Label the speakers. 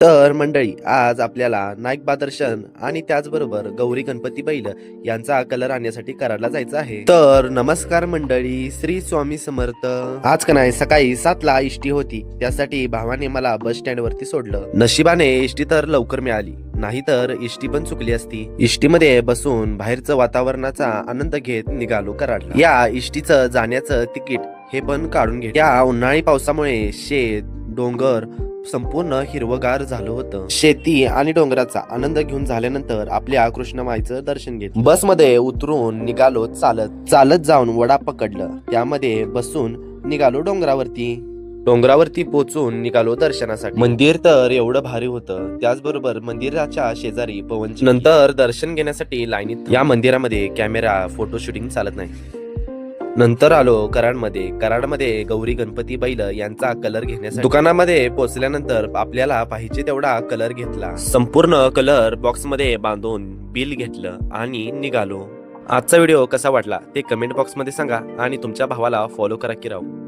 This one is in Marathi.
Speaker 1: तर मंडळी आज आपल्याला नाईक बादर्शन आणि त्याचबरोबर गौरी गणपती बैल यांचा कलर आणण्यासाठी कराडला जायचं आहे. तर नमस्कार मंडळी श्री स्वामी समर्थ. आज का नाही सकाळी सातला इष्टी होती. त्यासाठी भावाने मला बस स्टँड वरती सोडलं. नशिबाने इष्टी तर लवकर मिळाली. नाहीतर इष्टी पण चुकली असती. इष्टीमध्ये बसून बाहेरचं वातावरणाचा आनंद घेत निघालो कराडला या इष्टीचं जाण्याचं तिकीट हे पण काढून घे या उन्हाळी पावसामुळे शेत डोंगर संपूर्ण हिरवगार झालं होतं. शेती आणि डोंगराचा आनंद घेऊन झाल्यानंतर आपल्या कृष्णमाईचं दर्शन घेतलं. बसमध्ये उतरून निघालो चालत चालत जाऊन वडा पकडलं. त्यामध्ये बसून निघालो डोंगरावरती. डोंगरावरती पोचून निघालो दर्शनासाठी. मंदिर तर एवढं भारी होतं त्याचबरोबर मंदिराच्या शेजारी पवन नंतर दर्शन घेण्यासाठी लाईनीत या मंदिरामध्ये कॅमेरा फोटो शूटिंग चालत नाही. नंतर आलो कराडमध्ये. कराडमध्ये गौरी गणपती बैल यांचा कलर घेण्यासाठी. दुकानामध्ये पोहोचल्यानंतर आपल्याला पाहिजे तेवढा कलर घेतला. संपूर्ण कलर बॉक्समध्ये बांधून बिल घेतलं आणि निघालो. आजचा व्हिडिओ कसा वाटला ते कमेंट बॉक्समध्ये सांगा आणि तुमच्या भावाला फॉलो करा की राहू